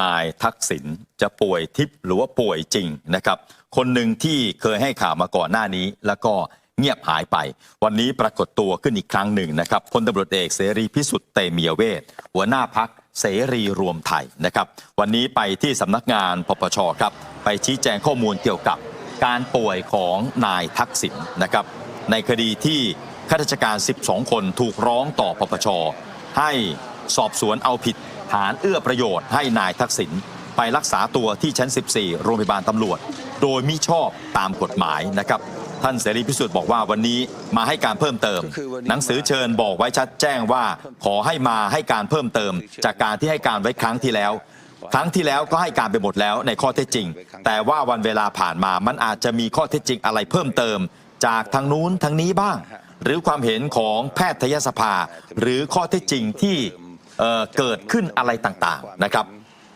นายทักษิณจะป่วยทิพย์หรือว่าป่วยจริงนะครับ คนหนึ่งที่เคยให้ข่าวมาก่อนหน้านี้ แล้วก็เงียบหายไป วันนี้ปรากฏตัวขึ้นอีกครั้งหนึ่งนะครับพลตำรวจเอกเสรีพิสุทธิ์เตมียเวทหัวหน้าพักเสรีรวมไทยนะครับ วันนี้ไปที่สำนักงานปปชครับ ไปชี้แจงข้อมูลเกี่ยวกับการป่วยของนายทักษิณนะครับ ในคดีที่ข้าราชการ 12 คนถูกร้องต่อปปชให้สอบสวนเอาผิด ฐานเอื้อประโยชน์ให้นายทักษิณไปรักษาตัวที่ชั้น 14 โรงพยาบาลตำรวจ โดยมิชอบตามกฎหมายนะครับท่านเสรีพิสุทธิ์บอกว่าวันนี้มาให้การเพิ่มเติม หนังสือเชิญบอกไว้ชัดแจ้งว่า ขอให้มาให้การเพิ่มเติม จากการที่ให้การไว้ครั้งที่แล้ว ครั้งที่แล้วก็ให้การไปหมดแล้วในข้อเท็จจริง แต่ว่าวันเวลาผ่านมามันอาจจะมีข้อเท็จจริงอะไรเพิ่มเติม จากทางนู้นทางนี้บ้าง หรือความเห็นของแพทยสภา หรือข้อเท็จจริงที่ เกิดขึ้นอะไรต่างๆนะครับ